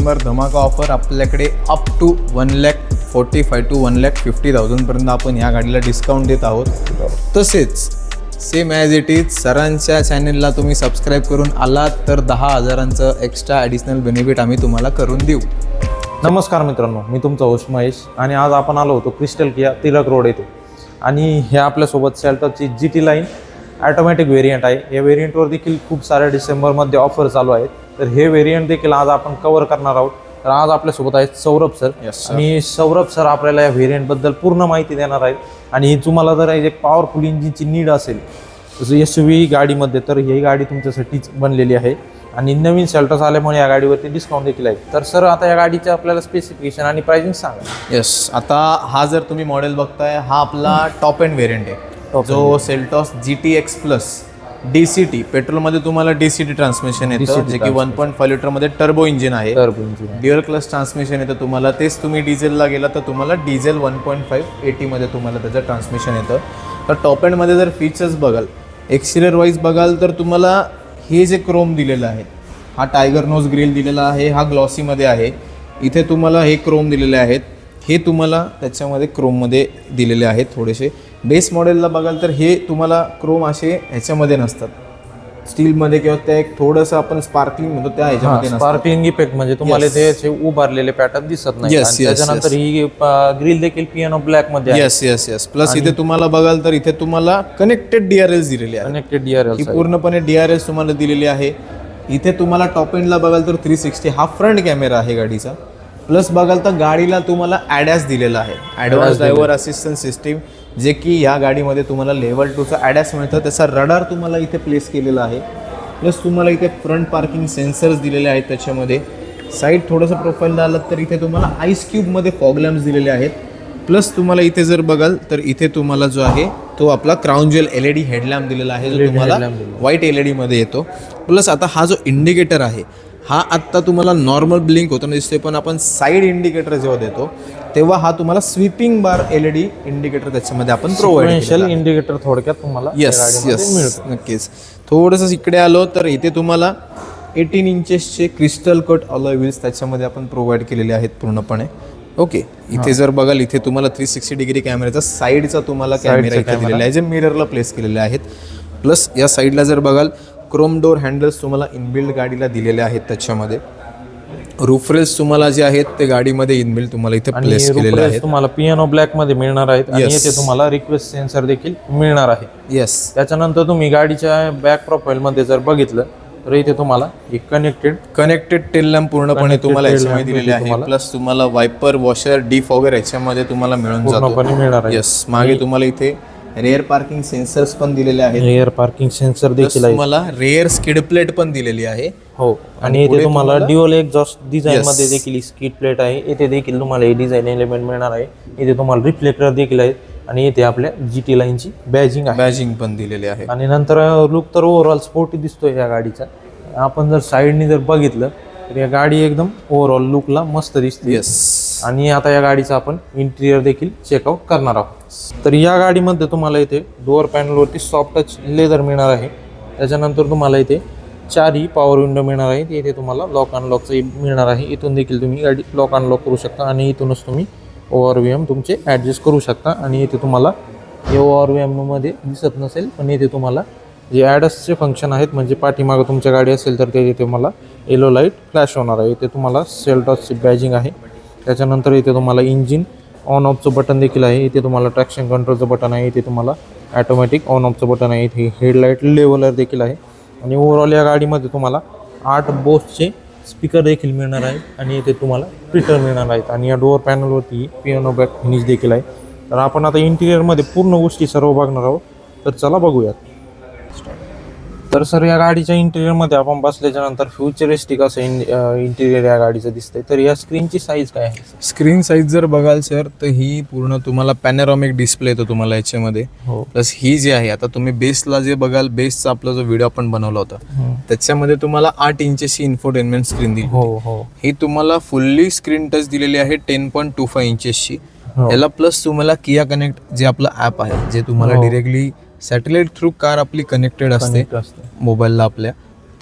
डिसेंबर धमाका ऑफर आपल्याकडे up to one lakh forty five to one lakh fifty थाउजंडपर्यंत आपण या गाडीला डिस्काउंट देत आहोत. तसेच सेम ॲज इट इज सरांच्या चॅनेलला तुम्ही सबस्क्राईब करून आलात तर दहा हजारांचं एक्स्ट्रा ॲडिशनल बेनिफिट आम्ही तुम्हाला करून देऊ. नमस्कार मित्रांनो मी तुमचा होस्ट महेश आणि आज आपण आलो होतो क्रिस्टल किया तिलक रोड येथे. आणि हे आपल्यासोबत सेल्टॉची G T line automatic variant आहे. या व्हेरियंटवर देखील खूप साऱ्या डिसेंबरमध्ये ऑफर चालू आहेत. तर हे व्हेरियंट देखील आज आपण कव्हर करणार आहोत. तर आज आपल्यासोबत आहेत सौरभ सर. आणि सौरभ सर आपल्याला या व्हेरियंटबद्दल पूर्ण माहिती देणार आहेत. आणि तुम्हाला जर एक पॉवरफुल इंजिनची नीड असेल जसं एस व्ही गाडीमध्ये तर ही गाडी तुमच्यासाठीच बनलेली आहे. आणि नवीन शेल्टर्स आल्यामुळे या गाडीवरती डिस्काउंट देखील आहे तर सर आता या गाडीचे आपल्याला स्पेसिफिकेशन आणि प्राइसिंग सांगा. येस आता हा जर तुम्ही मॉडेल बघताय हा आपला टॉप एंड व्हेरियंट आहे. जो Seltos G T X plus D C T पेट्रोलमध्ये तुम्हाला डी सी टी ट्रान्समिशन येतं जे की वन पॉईंट फाय लिटरमध्ये टर्बो इंजिन आहे. Turbo engine dual clutch transmission येतं तुम्हाला. तेच तुम्ही डिझेलला गेला तर तुम्हाला डिझेल वन पॉईंट फाईव्ह एटीमध्ये तुम्हाला त्याचं ट्रान्समिशन येतं. तर टॉप एंडमध्ये जर फीचर्स बघाल एक्सटिरियर वाईज बघाल तर तुम्हाला हे जे क्रोम दिलेलं आहे हा टायगर नोज ग्रिल दिलेला आहे हा ग्लॉसीमध्ये आहे. इथे तुम्हाला हे क्रोम दिलेले आहेत. हे तुम्हाला त्याच्यामध्ये क्रोममध्ये दिलेले आहेत थोडेसे. बेस मॉडेलला बघाल तर हे तुम्हाला क्रोम असे ह्याच्यामध्ये नसतात. स्टीलमध्ये किंवा त्या एक थोडंसं आपण स्पार्कलिंग म्हणतो त्या ह्याच्यामध्ये नसतात. स्पार्कलिंग इफेक्ट म्हणजे तुम्हाला. ते असे उभारलेले पॅटर्न दिसत नाही. त्याच्यानंतर ही ग्रिल देखील पियानो ब्लॅकमध्ये येस येस येस प्लस इथे तुम्हाला बघाल तर इथे तुम्हाला कनेक्टेड डीआरएल दिलेली आहे कनेक्टेड डीआरएल ही पूर्णपणे डीआरएल तुम्हाला दिलेली आहे. इथे तुम्हाला टॉप एंडला बघाल तर थ्री सिक्स्टी हा फ्रंट कॅमेरा आहे गाडीचा. प्लस बघाल तर गाडीला तुम्हाला ॲडॅस दिलेला आहे. ॲडव्हान्स ड्रायव्हर असिस्टंट सिस्टीम जे की या गाडीमध्ये तुम्हाला लेवल टूचा ॲडॅस मिळतं. त्याचा रडार तुम्हाला इथे प्लेस केलेला आहे. प्लस तुम्हाला इथे फ्रंट पार्किंग सेन्सर्स दिलेले आहेत त्याच्यामध्ये. साईड थोडंसं प्रोफाईलला आलं तर इथे तुम्हाला आईस क्यूबमध्ये फॉग लॅम्प्स दिलेले आहेत. प्लस तुम्हाला इथे जर बघाल तर इथे तुम्हाला जो आहे तो आपला crown jewel L E D headlamp दिलेला आहे जो तुम्हाला व्हाईट एल ई डीमध्ये येतो. प्लस आता हा जो इंडिकेटर आहे हा आत्ता तुम्हाला नॉर्मल ब्लिंक होताना दिसतोय पण आपण साईड इंडिकेटर जेव्हा देतो तेव्हा हा तुम्हाला sweeping bar L E D indicator त्याच्यामध्ये आपण प्रोव्हाइड इंडिकेटर थोडक्यात तुम्हाला येस येस मिळतं. नक्कीच. थोडंसं इकडे आलो तर इथे तुम्हाला एटीन इंचेसचे क्रिस्टल कट अलॉय व्हील्स त्याच्यामध्ये आपण प्रोव्हाइड केलेले आहेत पूर्णपणे. ओके इथे जर बघाल इथे तुम्हाला थ्री सिक्स्टी डिग्री कॅमेऱ्याचा साईडचा तुम्हाला कॅमेरा इथे दिलेला आहे जे मिररला प्लेस केलेले आहेत. प्लस या साईडला जर बघाल क्रोम डोर हँडल्स तुम्हाला इनबिल्ड गाडीला दिलेले आहेत त्याच्यामध्ये. रुफरेल्स तुम्हाला जे आहेत ते गाडीमध्ये इनबिल्ड तुम्हाला इथे आणि प्लेस केलेले आहेत. तुम्हाला पियानो ब्लॅकमध्ये मिळणार आहेत आणि Yes. येथे तुम्हाला रिक्वेस्ट सेन्सर देखील मिळणार आहे. येस त्याच्यानंतर तुम्ही गाडीच्या बॅक प्रोफाईल मध्ये जर बघितलं तर इथे तुम्हाला एक कनेक्टेड कनेक्टेड टेल लॅम्प पूर्णपणे तुम्हाला tail याच्यामध्ये lamp दिलेले आहे. प्लस तुम्हाला वायपर वॉशर डीप वगैरे याच्यामध्ये तुम्हाला मिळून जातो. पूर्णपणे मिळणार आहे. येस मागे तुम्हाला इथे रेअर पार्किंग सेन्सर्स पण दिलेले आहेत. एअर पार्किंग सेन्सर देखील आहे तुम्हाला रेअर स्किड प्लेट पण दिलेली आहे. हो. आणि इथे तुम्हाला ड्युअल एक्झॉस्ट डिझाईन मध्ये देखील स्कीट प्लेट आहे. इथे देखील तुम्हाला हे डिझाईन एलिमेंट मिळणार आहे. इथे तुम्हाला रिफ्लेक्टर देखील आहेत. आणि इथे आपल्या जी टी लाईनची बॅजिंग आहे. बॅजिंग पण दिलेले आहे. आणि नंतर लुक तर ओव्हरऑल स्पोर्टी दिसतोय या गाडीचा. आपण जर साईडनी जर बघितलं तर या गाडी एकदम ओव्हरऑल लुकला मस्त दिसते. येस आणि आता या गाडीचं आपण इंटिरियर देखील चेकआउट करणार आहोत. तर या गाडीमध्ये तुम्हाला इथे डोअर पॅनलवरती सॉफ्ट टच लेदर मिळणार आहे. त्याच्यानंतर तुम्हाला इथे चारही पॉवर विंडो मिळणार आहे इथे तुम्हाला लॉक अनलॉकचं मिळणार आहे. इथून देखील तुम्ही गाडी लॉक अनलॉक करू शकता आणि इथूनच तुम्ही ओव्हर व्ही एम तुमचे ॲडजस्ट करू शकता. आणि इथे तुम्हाला हे ओव्हर व्ही एममध्ये दिसत नसेल पण इथे तुम्हाला जे ॲडसचे फंक्शन आहेत म्हणजे पाठीमागं तुमच्या गाडी असेल तर ते इथे तुम्हाला येलो लाइट फ्लॅश होणार आहे. इथे तुम्हाला सेल टॉचची बॅजिंग आहे. त्याच्यानंतर इथे तुम्हाला इंजिन ऑन ऑफचं बटन देखील आहे. इथे तुम्हाला ट्रॅक्शन कंट्रोलचं बटन आहे. इथे तुम्हाला ॲटोमॅटिक ऑन ऑफचं बटन आहे. इथे हेडलाईट लेवलर देखील आहे. आणि ओव्हरऑल या गाडीमध्ये तुम्हाला आठ बोसचे स्पीकर देखील मिळणार आहेत. आणि इथे तुम्हाला ट्विटर मिळणार आहेत. आणि या डोअर पॅनलवरती पियानो बॅक फिनिश देखील आहे. तर आपण आता इंटिरियरमध्ये पूर्ण गोष्टी सर्व बघणार आहोत. तर चला बघूयात. तर सर या गाडीच्या इंटिरियरमध्ये आपण बसल्याच्या नंतर फ्युचरिस्टिक असं इंटिरियर या गाडीचं दिसतंय. तर या स्क्रीनची साईज काय आहे? स्क्रीन साईज जर बघाल सर तर ही पूर्ण तुम्हाला पॅनरॉमिक डिस्प्ले येतो तुम्हाला याच्यामध्ये. हो. प्लस ही जी आहे आता तुम्ही बेसला जे बघाल बेसचा आपला जो व्हिडिओ आपण बनवला होता त्याच्यामध्ये तुम्हाला आठ इंचेसची इन्फोटेनमेंट स्क्रीन दिली हो हो. ही तुम्हाला फुल्ली स्क्रीन टच दिलेली आहे टेन पॉईंट टू फाय इंचेसची हो. याला प्लस तुम्हाला किया कनेक्ट जे आपलं ॲप आहे जे तुम्हाला हो. डिरेक्टली सॅटेलाइट थ्रू कार आपली कनेक्टेड असते. Connect असते. मोबाईलला आपल्या.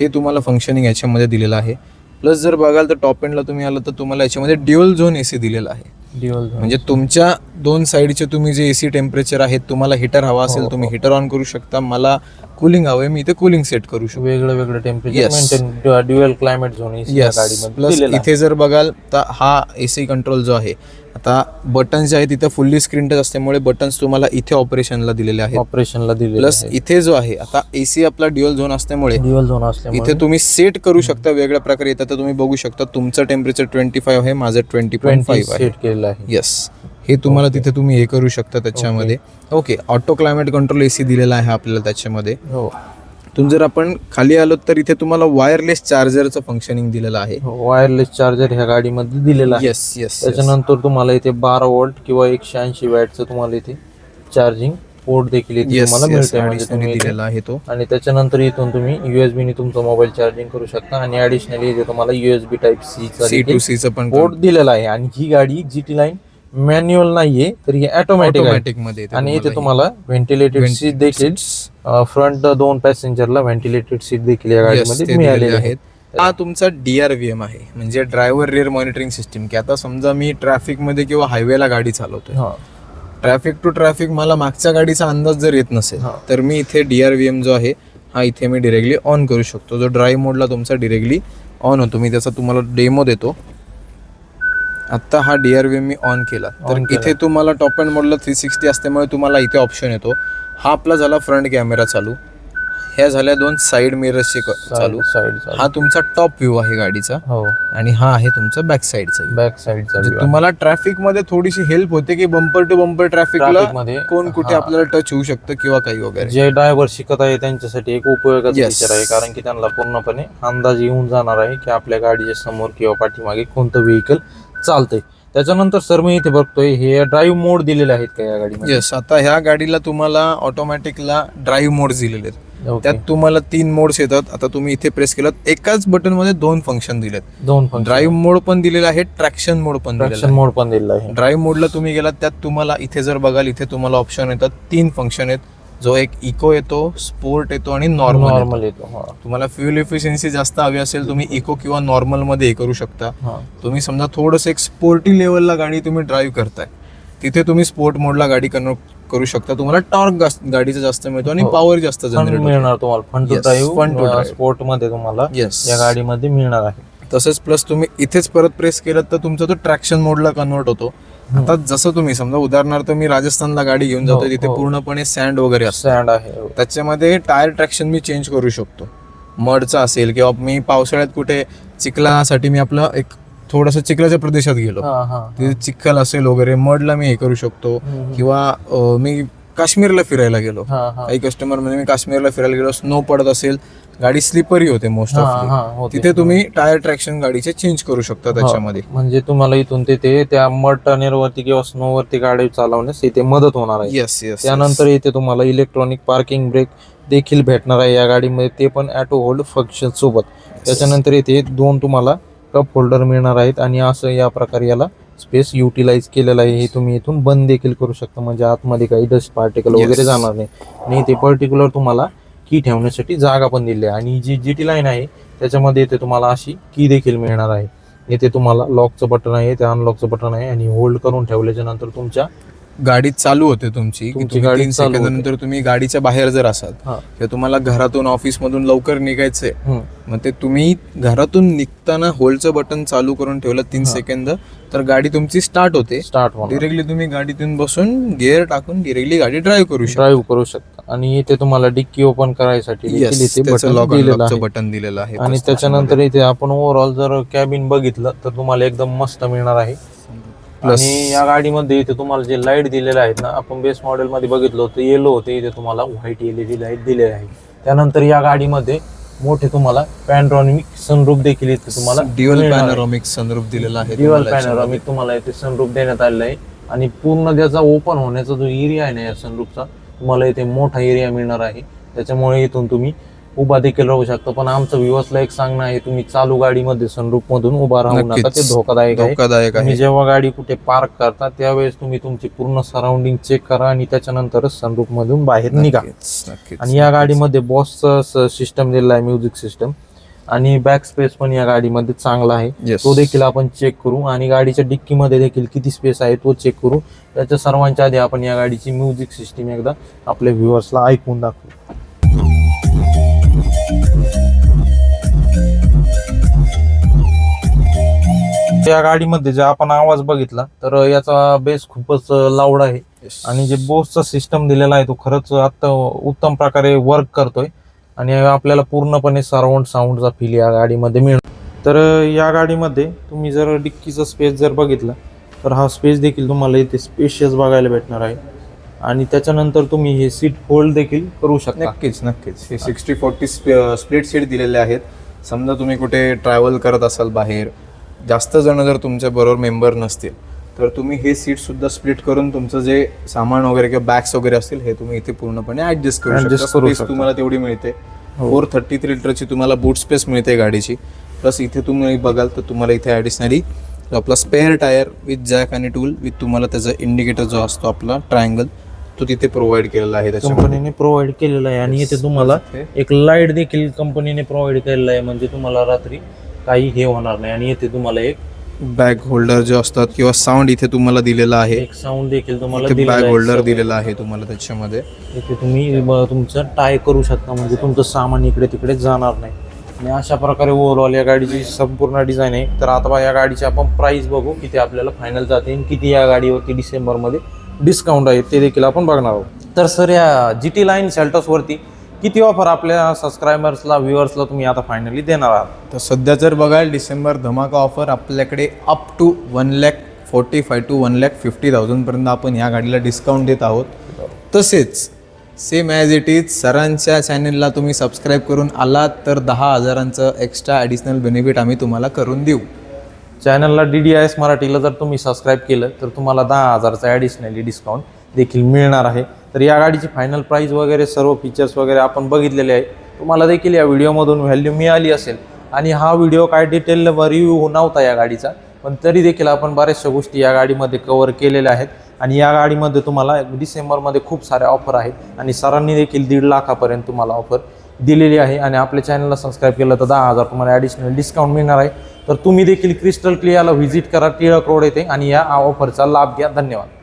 ते तुम्हाला फंक्शनिंग याच्यामध्ये दिलेलं आहे. प्लस जर बघाल तर टॉप एंडला तुम्ही आलं तर तुम्हाला याच्यामध्ये ड्युअल झोन ए सी दिलेला आहे. ड्युअल म्हणजे तुमच्या दोन साईडचे तुम्ही जे एसी टेम्परेचर आहेत तुम्हाला हिटर हवा असेल हो, तुम्ही हिटर ऑन करू शकता. मला कूलिंग हवंय मी इथे कूलिंग सेट करू शकतो. वेगळं वेगळं temperature Yes. Maintain dual climate zone yes plus. इथे जर बघाल तर हा एसी कंट्रोल जो आहे आता बटन्स जे आहेत तिथे फुल्ली स्क्रीन टच असल्यामुळे बटन्स तुम्हाला इथे ऑपरेशनला दिलेले आहेत. ऑपरेशनला दिलेलं प्लस इथे जो आहे आता एसी आपला ड्युअल झोन असल्यामुळे ड्युअल झोन असल्यामुळे. इथे तुम्ही सेट करू शकता वेगळ्या प्रकारे. येतात तर तुम्ही बघू शकता तुमचं टेम्परेचर ट्वेंटी फाईव्ह आहे माझं ट्वेंटी पॉईंट ट्वेंटी फाईव्ह आहे. सेट केलेलं आहे. येस हे तुम्हाला तिथे तुम्ही हे करू शकता त्याच्यामध्ये. Okay auto climate control AC दिलेला आहे आपल्याला त्याच्यामध्ये. हो. तुम्ही जर आपण खाली आलो तर इथे तुम्हाला वायरलेस चार्जरचं फंक्शनिंग दिलेलं आहे. वायरलेस चार्जर ह्या गाडीमध्ये दिलेला आहे. येस येस त्याच्यानंतर तुम्हाला इथे बारा वोल्ट किंवा एकशे ऐंशी वॅटचं तुम्हाला इथे चार्जिंग पोर्ट देखील इथे येस तुम्हाला मिळते म्हणजे तुम्ही दिलेला आहे तो. आणि त्याच्यानंतर इथून तुम्ही युएसबी ने तुमचा मोबाईल चार्जिंग करू शकता आणि ऍडिशनली इथे तुम्हाला USB type C C to सीचं पण पोर्ट दिलेला आहे. आणि ही गाडी जी टी लाईन मॅन्युअल नाहीये तर ही ऑटोमॅटिकमध्ये आणि इथे तुम्हाला व्हेंटिलेटेड सीट देखील फ्रंट दोन पॅसेंजरला व्हेंटिलेटेड सीट देखील या गाडीमध्ये मिळालेले आहेत. हा तुमचा डीआरव्हीएम आहे म्हणजे ड्रायव्हर रिअर मॉनिटरिंग सिस्टीम की आता समजा मी ट्रॅफिकमध्ये किंवा हायवेला गाडी चालवतोय. ट्रॅफिक टू ट्रॅफिक मला मागच्या गाडीचा अंदाज जर येत नसेल. तर मी इथे डीआरव्हीएम जो आहे हा इथे मी डिरेक्टली ऑन करू शकतो. जो ड्राईव्ह मोडला तुमचा डिरेक्टली ऑन होतो. मी त्याचा तुम्हाला डेमो देतो. आता हा डीआरव्हीएम मी ऑन केला. तर On केला. इथे तुम्हाला टॉप अँड मोडला थ्री सिक्स्टी असल्यामुळे तुम्हाला इथे ऑप्शन येतो. हा आपला झाला फ्रंट कॅमेरा चालू. ह्या झाल्या दोन साईड मिरर्सचे चालू. साईड हा तुमचा टॉप व्ह्यू आहे गाडीचा. हो. आणि हा आहे तुमचा बॅक साईडचा बॅक साईडचा म्हणजे तुम्हाला ट्रॅफिकमध्ये थोडीशी हेल्प होते की बंपर टू बंपर ट्रॅफिकला Traffic मध्ये, कोण कुठे हा. आपल्याला टच होऊ शकतं किंवा काही वगैरे. जे ड्रायव्हर शिकत आहे त्यांच्यासाठी एक उपयोगाचा Yes. आहे. कारण की त्यांना पूर्णपणे अंदाज येऊन जाणार आहे की आपल्या गाडीच्या समोर किंवा पाठीमागे कोणतं व्हेकल चालतंय. त्याच्यानंतर सर मी इथे बघतोय हे ड्राईव्ह मोड दिलेले आहेत का या गाडीमध्ये? येस आता ह्या गाडीला तुम्हाला ऑटोमॅटिकला ड्राईव्ह मोड्स दिलेले आहेत. Okay. त्यात तुम्हाला तीन मोड्स येतात. आता तुम्ही इथे प्रेस केलात एकाच बटनमध्ये दोन फंक्शन दिलेत. दोन ड्राईव्ह मोड पण दिलेला आहे ट्रॅक्शन मोड पण ट्रॅक्शन मोड पण दिलेला आहे. आहे ड्राईव्ह मोडला तुम्ही गेलात त्यात तुम्हाला इथे जर बघाल इथे तुम्हाला ऑप्शन येतात तीन फंक्शन आहेत. जो एक इको येतो स्पोर्ट येतो आणि नॉर्मल नॉर्मल येतो हा. तुम्हाला फ्युल एफिशियन्सी जास्त हवी असेल तुम्ही इको किंवा नॉर्मलमध्ये हे करू शकता. हा. तुम्ही समजा थोडंसं एक स्पोर्टी लेवलला गाडी तुम्ही ड्राईव्ह करताय. तिथे तुम्ही स्पोर्ट मोडला गाडी कन्वर्ट करू शकता. तुम्हाला टॉर्क गाडीचा जास्त मिळतो आणि हो. पॉवर जास्त फन जनरेट मिळणार तुम्हाला. Fun too. स्पोर्टमध्ये तुम्हाला या गाडीमध्ये मिळणार आहे. तसंच प्लस तुम्ही इथेच परत प्रेस केलं तर तुमचा तो ट्रॅक्शन मोडला कन्वर्ट होतो. आता जसं तुम्ही समजा उदाहरणार्थ मी राजस्थानला गाडी घेऊन जातोय हो, तिथे हो. पूर्णपणे सँड वगैरे असतं. सँड आहे हो. त्याच्यामध्ये टायर ट्रॅक्शन मी चेंज करू शकतो. मडचा असेल किंवा मी पावसाळ्यात कुठे चिखलासाठी मी आपलं एक थोडंसं चिखलाच्या प्रदेशात गेलो. हा हा तिथे चिखल असेल वगैरे मडला मी हे करू शकतो. किंवा अं, मी काश्मीरला फिरायला गेलो. हा हा. काही कस्टमर म्हणजे मी काश्मीरला फिरायला गेलो स्नो पडत असेल गाडी स्लिपरी होते मोस्ट हा, ऑफ हा, होते. तिथे तुम्ही टायर ट्रॅक्शन गाडीचे चेंज करू शकता त्याच्यामध्ये. म्हणजे तुम्हाला इथून तिथे त्या मड टनेल वरती किंवा स्नो वरती गाडी चालवण्यास इथे मदत होणार आहे. येस येस त्यानंतर इथे तुम्हाला इलेक्ट्रॉनिक पार्किंग ब्रेक देखील भेटणार आहे या गाडीमध्ये. ते पण ॲटो होल्ड फंक्शन सोबत. त्याच्यानंतर इथे दोन तुम्हाला कप होल्डर मिळणार आहेत आणि असं या प्रकारे याला स्पेस युटिलाइज केलेलं आहे. हे तुम्ही इथून बंद देखील करू शकता. म्हणजे आतमध्ये काही डस्ट पार्टिकल Yes. वगैरे जाणार नाही. आणि इथे पर्टिक्युलर तुम्हाला की ठेवण्यासाठी जागा पण दिली आहे. आणि जी जी टी लाईन आहे त्याच्यामध्ये येथे तुम्हाला अशी की देखील मिळणार आहे. येथे तुम्हाला लॉकचं बटन आहे ते अनलॉकचं बटन आहे आणि होल्ड करून ठेवल्याच्या नंतर तुमच्या गाडी चालू होते तुमची की तुमची तुम्ही गाडी तीन चालू सेकंद होते. नंतर तुम्ही गाडीच्या बाहेर जर असाल हा. किंवा तुम्हाला घरातून ऑफिस मधून लवकर निघायचंय. हम्म. मग ते तुम्ही घरातून निघताना होल्डचं बटन चालू करून ठेवलं तीन सेकंद तर गाडी तुमची स्टार्ट होते. स्टार्ट होणार. डिरेक्टली तुम्ही गाडीतून बसून गिअर टाकून डिरेक्टली गाडी ड्राईव्ह करू शकता. ड्राईव्ह करू शकता. आणि इथे तुम्हाला डिक्की ओपन करायसाठी देखील Yes, इथे त्याचं बटन लॉक दिलेलं अनलॉकचं आहे. बटन दिलेलं आहे. आणि त्याच्यानंतर इथे आपण ओव्हरऑल जर कॅबिन बघितलं तर तुम्हाला एकदम मस्त मिळणार आहे. आणि या गाडीमध्ये इथे तुम्हाला जे लाइट दिलेले आहेत ना आपण बेस मॉडेल मध्ये बघितलं होतं येलो होते इथे तुम्हाला व्हाईट एलईडी लाइट दिलेले आहे त्यानंतर या गाडीमध्ये मोठे तुम्हाला पॅनड्रॉनिक सनरूप देखील इथे तुम्हाला ड्युअल. पॅनोरॉमिक सनरूफ दिलेला आहे ड्युअल. पॅनोरामिक तुम्हाला इथे सनरूप देण्यात आलेला आहे आणि पूर्ण त्याचा ओपन होण्याचा जो एरिया आहे ना या सनरूपचा तुम्हाला इथे मोठा एरिया मिळणार आहे त्याच्यामुळे इथून तुम्ही उभा देखील राहू शकता. पण आमचं व्ह्युअर्सला एक सांगणं आहे तुम्ही चालू गाडीमध्ये सनरूप मधून उभा राहू नका. ते. धोकादायक आहे. धोकादायक तुम्ही जेव्हा गाडी कुठे पार्क करता त्यावेळेस तुम्ही तुमची पूर्ण सराउंडिंग चेक करा आणि त्याच्यानंतरच सनरूप मधून बाहेर निघा. आणि या गाडीमध्ये बॉसचं सिस्टम दिलेला आहे म्युझिक सिस्टम आणि बॅक स्पेस पण या गाडीमध्ये चांगला आहे. तो देखील आपण चेक करू. आणि गाडीच्या डिक्कीमध्ये देखील किती स्पेस आहे तो चेक करू. त्याच्या सर्वांच्या आधी आपण या गाडीची म्युझिक सिस्टीम एकदा आपल्या व्ह्युअर्सला ऐकून दाखवू. या गाडीमध्ये जे आपण आवाज बघितला तर याचा बेस खूपच लाऊड आहे. आणि जे बोसचा सिस्टम दिलेला आहे तो खरंच आता उत्तम प्रकारे वर्क करतोय. आणि आपल्याला पूर्णपणे सराउंड साऊंडचा फील या गाडीमध्ये मिळणार तर या गाडीमध्ये तुम्ही जर डिक्कीचा स्पेस जर बघितला तर हा स्पेस देखील तुम्हाला इथे स्पेशियस बघायला भेटणार आहे. आणि त्याच्यानंतर तुम्ही हे सीट होल्ड देखील करू शकता. नक्कीच नक्कीच. हे सिक्स्टी फोर्टी स्प्लिट सीट दिलेले आहेत. समजा तुम्ही कुठे ट्रॅव्हल करत असाल बाहेर जास्त जण जर तुमच्या बरोबर मेंबर नसतील तर तुम्ही हे सीट सुद्धा स्प्लिट करून तुमचं जे सामान वगैरे किंवा बॅग्स वगैरे असतील हे तुम्ही इथे पूर्णपणे ऍडजस्ट करू शकता. तुम्हाला तेवढी मिळते. फोर थर्टी थ्री लिटरची तुम्हाला बूट स्पेस मिळते गाडीची. प्लस इथे तुम्ही बघाल तर तुम्हाला इथे ॲडिशनली आपला स्पेअर टायर विथ जॅक आणि टूल विथ तुम्हाला त्याचा इंडिकेटर जो असतो आपला ट्रायंगल तो तिथे प्रोव्हाइड केलेला आहे कंपनीने प्रोव्हाइड केलेलं आहे आणि इथे तुम्हाला एक लाइट देखील कंपनीने प्रोव्हाइड केलेलं आहे. म्हणजे तुम्हाला रात्री काही हे होणार नाही आणि इथे तुम्हाला एक बॅग होल्डर जे असतात किंवा साऊंड इथे तुम्हाला दिलेला आहे. एक साऊंड देखील तुम्हाला इथे दिलेलं बॅग आहे. होल्डर दिलेला आहे तुम्हाला त्याच्यामध्ये. इथे तुम्ही ब- तुमचं टाय करू शकता म्हणजे तुमचं सामान इकडे तिकडे जाणार नाही. आणि अशा प्रकारे ओव्हरऑल या गाडीची संपूर्ण डिझाईन आहे. तर आता बा या गाडीची आपण प्राइस बघू किती आपल्याला फायनल जाते आणि किती या गाडीवरती डिसेंबरमध्ये डिस्काउंट आहे ते देखील आपण बघणार आहोत. तर सर या जी टी लाईन सेल्टॉसवरती किती ऑफर आपल्या सबस्क्रायबर्सला व्ह्युअर्सला तुम्ही आता फायनली देणार आहात? तर सध्या जर बघाल डिसेंबर धमाका ऑफर आपल्याकडे up to one lakh forty five to one lakh fifty थाउजंडपर्यंत आपण या गाडीला डिस्काउंट देत आहोत. तसेच सेम ॲज इट इज सरांच्या चॅनेलला तुम्ही सबस्क्राईब करून आलात तर दहा हजारांचं एक्स्ट्रा ॲडिशनल बेनिफिट आम्ही तुम्हाला करून देऊ. चॅनलला डी डी आय एस मराठीला जर तुम्ही सबस्क्राईब केलं तर तुम्हाला दहा हजारचा ॲडिशनली डिस्काउंट देखील मिळणार आहे. तर या गाडीची फायनल प्राईज वगैरे सर्व फीचर्स वगैरे आपण बघितलेले आहे. तुम्हाला देखील या व्हिडिओमधून व्हॅल्यू मिळाली असेल. आणि हा व्हिडिओ काय डिटेल रिव्ह्यू नव्हता या गाडीचा पण तरी देखील आपण बऱ्याचशा गोष्टी या गाडीमध्ये कवर केलेल्या आहेत. आणि या गाडीमध्ये तुम्हाला डिसेंबरमध्ये खूप साऱ्या ऑफर आहेत. आणि सरांनी देखील दीड लाखापर्यंत तुम्हाला ऑफर दिलेली आहे. आणि आपल्या चॅनलला सबस्क्राईब केलं तर दहा हजार तुम्हाला ॲडिशनल डिस्काउंट मिळणार आहे. तर तुम्ही देखील क्रिस्टल क्लियाला व्हिजिट करा टिळक रोड येथे. आणि या ऑफरचा लाभ घ्या. धन्यवाद.